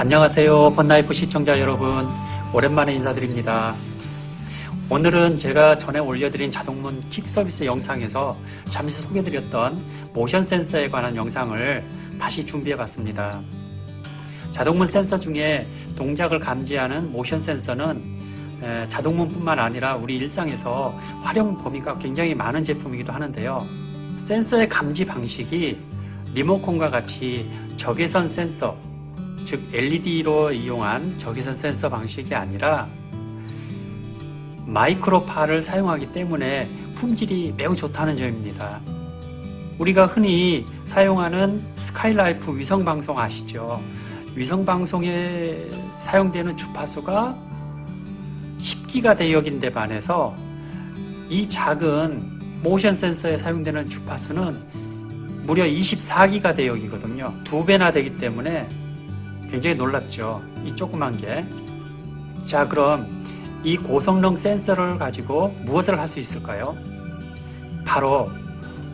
안녕하세요. 번나이프 시청자 여러분. 오랜만에 인사드립니다. 오늘은 제가 전에 올려드린 자동문 킥 서비스 영상에서 잠시 소개드렸던 모션 센서에 관한 영상을 다시 준비해 봤습니다. 자동문 센서 중에 동작을 감지하는 모션 센서는 에, 자동문뿐만 아니라 우리 일상에서 활용 범위가 굉장히 많은 제품이기도 하는데요. 센서의 감지 방식이 리모컨과 같이 적외선 센서, 즉 LED로 이용한 적외선 센서 방식이 아니라 마이크로파를 사용하기 때문에 품질이 매우 좋다는 점입니다. 우리가 흔히 사용하는 스카이라이프 위성방송 아시죠? 위성방송에 사용되는 주파수가 10기가 대역인데 반해서 이 작은 모션 센서에 사용되는 주파수는 무려 24기가 대역이거든요. 두 배나 되기 때문에 굉장히 놀랍죠. 이 조그만 게. 자, 그럼 이 고성능 센서를 가지고 무엇을 할 수 있을까요? 바로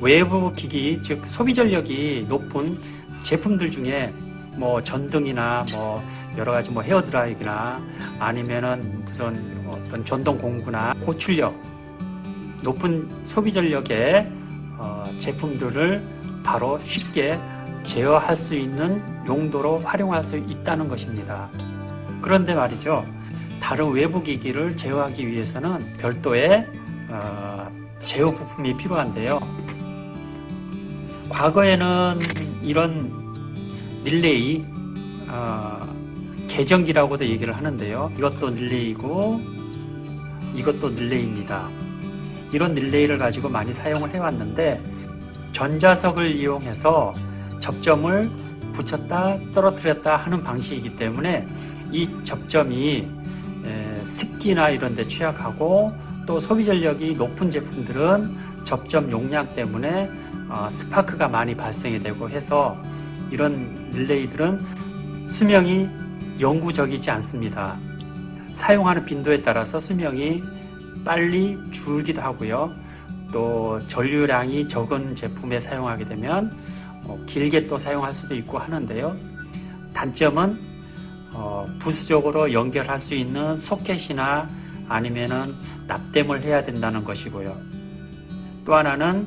외부 기기, 즉 소비 전력이 높은 제품들 중에 뭐 전등이나 뭐 여러 가지 뭐 헤어 드라이기나 아니면은 무슨 어떤 전동 공구나 고출력 높은 소비 전력의 어, 제품들을 바로 쉽게 제어할 수 있는 용도로 활용할 수 있다는 것입니다. 그런데 말이죠. 다른 외부 기기를 제어하기 위해서는 별도의 어, 제어 부품이 필요한데요. 과거에는 이런 릴레이 어, 계정기라고도 얘기를 하는데요. 이것도 릴레이고 이것도 릴레이입니다. 이런 릴레이를 가지고 많이 사용을 해왔는데 전자석을 이용해서 접점을 붙였다 떨어뜨렸다 하는 방식이기 때문에 이 접점이 에, 습기나 이런 데 취약하고 또 소비 전력이 높은 제품들은 접점 용량 때문에 어, 스파크가 많이 발생이 되고 해서 이런 릴레이들은 수명이 영구적이지 않습니다. 사용하는 빈도에 따라서 수명이 빨리 줄기도 하고요. 또 전류량이 적은 제품에 사용하게 되면 어, 길게 또 사용할 수도 있고 하는데요. 단점은 어, 부수적으로 연결할 수 있는 소켓이나 아니면은 납땜을 해야 된다는 것이고요. 또 하나는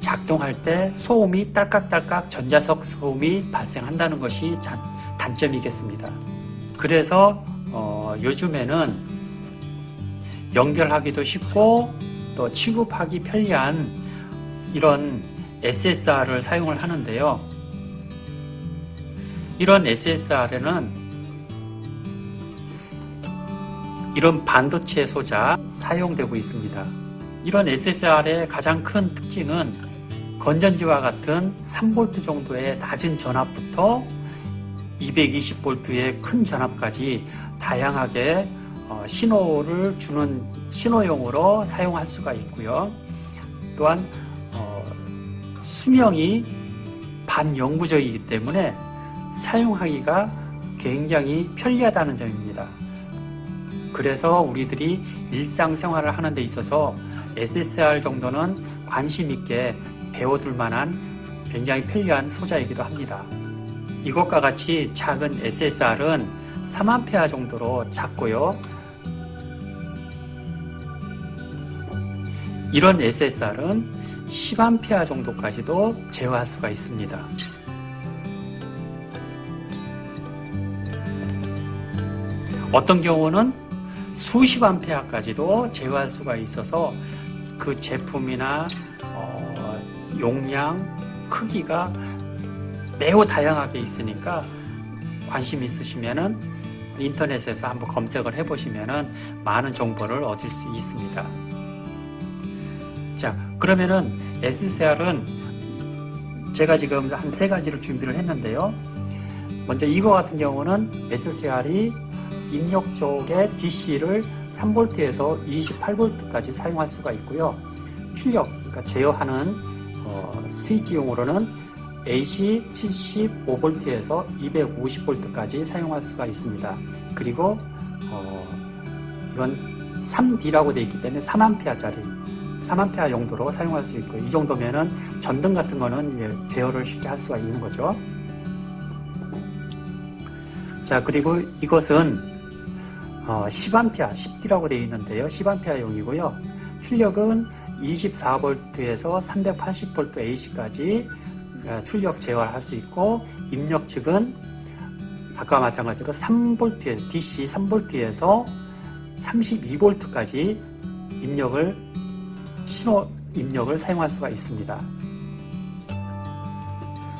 작동할 때 소음이 딸깍딸깍 전자석 소음이 발생한다는 것이 자- 단점이겠습니다. 그래서 어, 요즘에는 연결하기도 쉽고 또 취급하기 편리한 이런 SSR을 사용을 하는데요. 이런 SSR에는 이런 반도체 소자 사용되고 있습니다. 이런 SSR의 가장 큰 특징은 건전지와 같은 3V 정도의 낮은 전압부터 220V의 큰 전압까지 다양하게 어, 신호를 주는 신호용으로 사용할 수가 있고요. 또한 어, 수명이 반영구적이기 때문에 사용하기가 굉장히 편리하다는 점입니다. 그래서 우리들이 일상생활을 하는 데 있어서 SSR 정도는 관심 있게 배워둘 만한 굉장히 편리한 소자이기도 합니다. 이것과 같이 작은 SSR은 3A 정도로 작고요. 이런 SSR은 10A 정도까지도 제어할 수가 있습니다. 어떤 경우는 수십 암페어까지도 제어할 수가 있어서 그 제품이나 어, 용량, 크기가 매우 다양하게 있으니까 관심 있으시면은 인터넷에서 한번 검색을 해보시면은 많은 정보를 얻을 수 있습니다. 자, 그러면은 SSR은 제가 지금 한 세 가지를 준비를 했는데요. 먼저 이거 같은 경우는 SSR이 입력 쪽에 DC를 3V에서 28V까지 사용할 수가 있고요. 출력, 그러니까 제어하는 어, 스위치용으로는 AC 75V에서 250V까지 사용할 수가 있습니다. 그리고 어, 이건 3D라고 되어 있기 때문에 3A짜리 3A 용도로 사용할 수 있고 이 정도면은 전등 같은 거는 예, 제어를 쉽게 할 수가 있는 거죠. 자, 그리고 이것은 어, 10A, 10D라고 되어 있는데요. 10A용이고요. 출력은 24V에서 380V AC까지 어, 출력 제어할 수 있고 입력 측은 아까 마찬가지로 3V에서 DC 3V에서 32V까지 입력을 신호 입력을 사용할 수가 있습니다.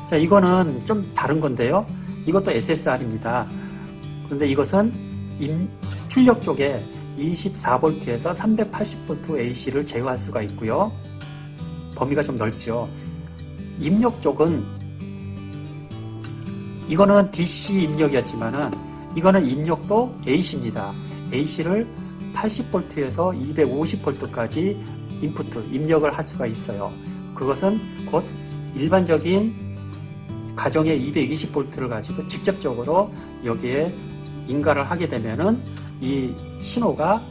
자, 이거는 좀 다른 건데요. 이것도 SSR입니다. 그런데 이것은 임- 출력 쪽에 24V에서 380V AC를 제어할 수가 있고요. 범위가 좀 넓죠. 입력 쪽은 이거는 DC 입력이었지만은 이거는 입력도 AC입니다. AC를 80V에서 250V까지 인풋, 입력을 할 수가 있어요. 그것은 곧 일반적인 가정의 220V를 가지고 직접적으로 여기에 인가를 하게 되면은 이 신호가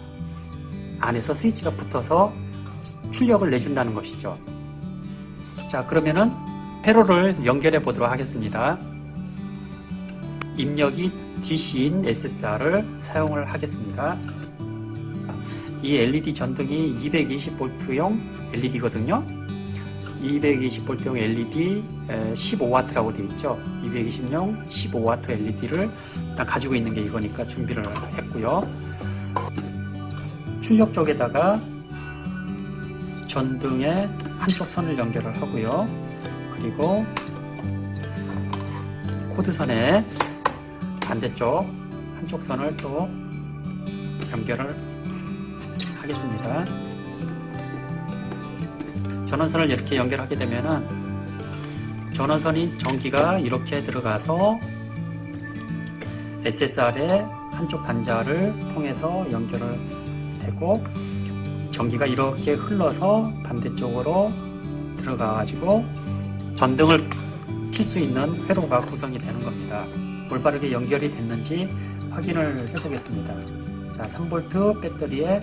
안에서 스위치가 붙어서 출력을 내준다는 것이죠. 자, 그러면은 회로를 연결해 보도록 하겠습니다. 입력이 DC인 SSR을 사용을 하겠습니다. 이 LED 전등이 220V용 LED거든요. 220V용 LED 15W라고 되어 있죠. 220용 15W LED를 일단 가지고 있는 게 이거니까 준비를 했고요. 출력 쪽에다가 전등의 한쪽 선을 연결을 하고요. 그리고 코드선에 반대쪽 한쪽 선을 또 연결을 하겠습니다. 전원선을 이렇게 연결하게 되면은 전원선이 전기가 이렇게 들어가서 SSR의 한쪽 단자를 통해서 연결을 되고 전기가 이렇게 흘러서 반대쪽으로 들어가 가지고 전등을 킬 수 있는 회로가 구성이 되는 겁니다. 올바르게 연결이 됐는지 확인을 해 보겠습니다. 자, 3V 배터리에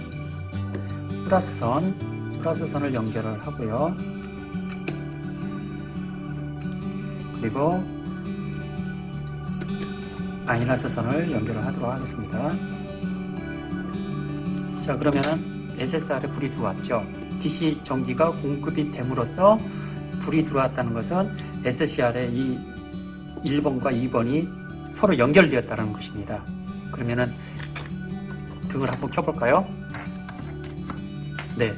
플러스 선, 플러스 선을 연결을 하고요. 그리고 마이너스 선을 연결을 하도록 하겠습니다. 자, 그러면은 SSR에 불이 들어왔죠. DC 전기가 공급이 됨으로써 불이 들어왔다는 것은 SCR의 이 1번과 2번이 서로 연결되었다는 것입니다. 그러면은 등을 한번 켜볼까요? 네,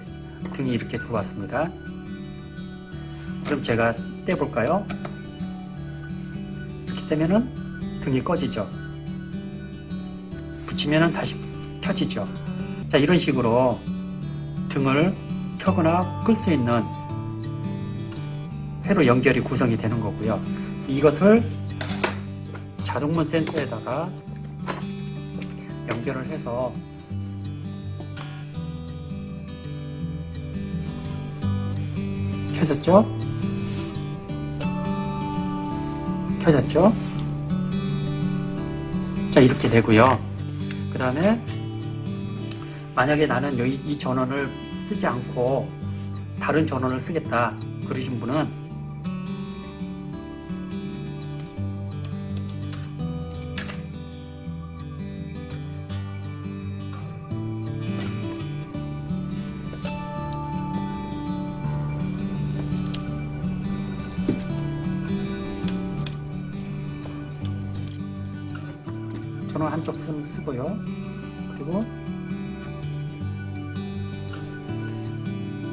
등이 이렇게 들어왔습니다. 그럼 제가 떼볼까요? 이렇게 되면은 등이 꺼지죠. 붙이면은 다시 켜지죠. 자, 이런 식으로 등을 켜거나 끌 수 있는 회로 연결이 구성이 되는 거고요. 이것을 자동문 센서에다가 연결을 해서 켜졌죠? 켜졌죠? 자, 이렇게 되고요. 그 다음에 만약에 나는 이, 이 전원을 쓰지 않고 다른 전원을 쓰겠다 그러신 분은 전원 한쪽 쓰, 쓰고요. 그리고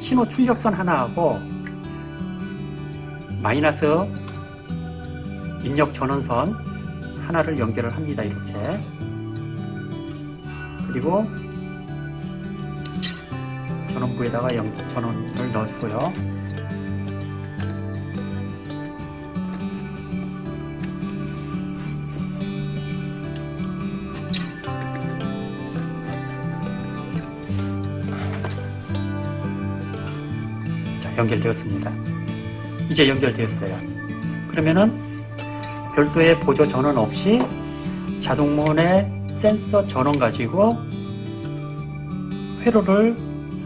신호 출력선 하나하고 마이너스 입력 전원선 하나를 연결을 합니다. 이렇게. 그리고 전원부에다가 연, 전원을 넣어주고요. 연결되었습니다. 이제 연결되었어요. 그러면은 별도의 보조 전원 없이 자동문의 센서 전원 가지고 회로를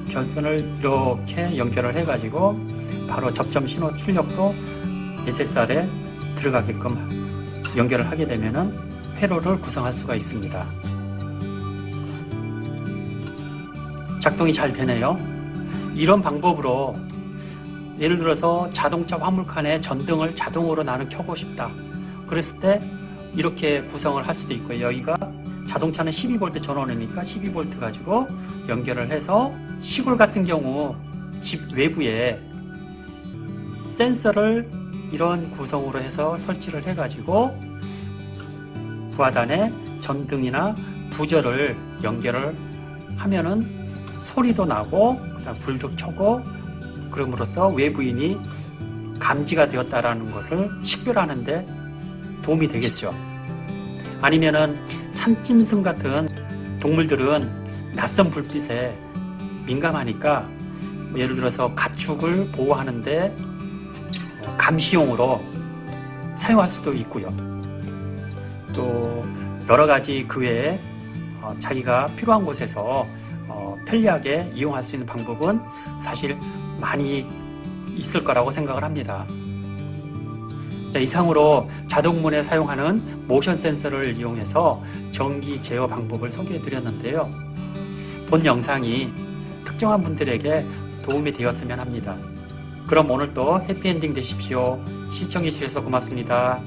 결선을 이렇게 연결을 해가지고 바로 접점 신호 출력도 SSR에 들어가게끔 연결을 하게 되면은 회로를 구성할 수가 있습니다. 작동이 잘 되네요. 이런 방법으로 예를 들어서 자동차 화물칸에 전등을 자동으로 나는 켜고 싶다. 그랬을 때 이렇게 구성을 할 수도 있고요. 여기가 자동차는 12V 전원이니까 12V 가지고 연결을 해서 시골 같은 경우 집 외부에 센서를 이런 구성으로 해서 설치를 해가지고 부하단에 전등이나 부저를 연결을 하면은 소리도 나고 그다음 불도 켜고 그럼으로써 외부인이 감지가 되었다라는 것을 식별하는 데 도움이 되겠죠. 아니면은 산짐승 같은 동물들은 낯선 불빛에 민감하니까 뭐 예를 들어서 가축을 보호하는데 감시용으로 사용할 수도 있고요. 또 여러 가지 그 외에 어, 자기가 필요한 곳에서 어, 편리하게 이용할 수 있는 방법은 사실 많이 있을 거라고 생각을 합니다. 자, 이상으로 자동문에 사용하는 모션 센서를 이용해서 전기 제어 방법을 소개해 드렸는데요. 본 영상이 특정한 분들에게 도움이 되었으면 합니다. 그럼 오늘도 해피엔딩 되십시오. 시청해 주셔서 고맙습니다.